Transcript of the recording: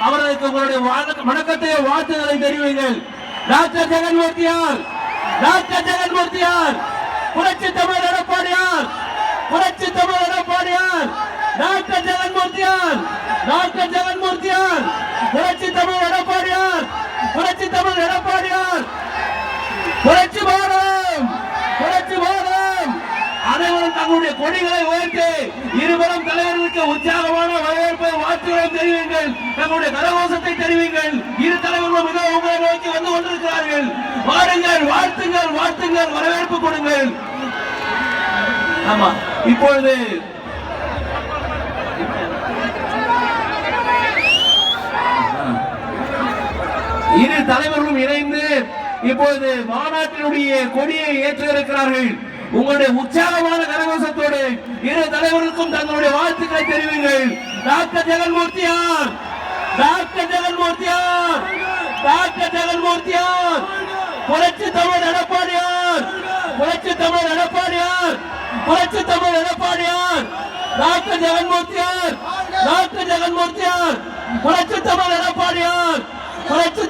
அவர்களுக்கு உங்களுடைய வணக்கத்தை வாழ்த்துக்களை தெரிவிங்கள் டாக்டர் ஜெகன்மூர்த்தியார்! டாக்டர் ஜெகன்மூர்த்தியார்! புரட்சி தமிழ் எடப்பாடியார்! புரட்சி தமிழ் எடப்பாடியார்! டாக்டர் ஜெகன்மூர்த்தியார்! டாக்டர் ஜெகன்மூர்த்தியார்! புரட்சி தமிழ் எடப்பாடியார்! புரட்சி தமிழ் எடப்பாடியார்! புரட்சி பாரம் புரட்சி பாரம் அனைவரும் தங்களுடைய கொடிகளை உயர்த்தி இருவரும் தலைவர்களுக்கு உற்சாகமான வரவேற்பை வாழ்த்துக்களை தெரிவிங்கள் தங்களுடைய கரகோஷத்தை தெரிவிங்கள். இரு தலைவர்களும் மிக உங்களை நோக்கி வந்து கொண்டிருக்கிறார்கள். வாருங்கள் வாழ்த்துங்கள் வாழ்த்துங்கள் வரவேற்பு கொடுங்கள். ஆமா இப்பொழுது இரு தலைவர்களும் இணைந்து இப்பொழுது மாநாட்டினுடைய கொடியை ஏற்ற இருக்கிறார்கள் உங்களுடைய உற்சாகமான கரகோஷத்தோடு இரு தலைவர்களுக்கும் தங்களுடைய வாழ்த்துக்களை தெரிவிங்கள். டாக்டர் ஜெகன்மூர்த்தியார் டாக்டர் ஜெகன்மூர்த்தியார் டாக்டர் ஜெகன்மூர்த்தியார் புரட்சி தமிழ் எடப்பாடியார் புரட்சி தமிழ் எடப்பாடியார் புரட்சி தமிழ் எடப்பாடியார் டாக்டர் ஜெகன்மூர்த்தியார் டாக்டர் ஜெகன்மூர்த்தியார் புரட்சி தமிழ் எடப்பாடியார் புரட்சி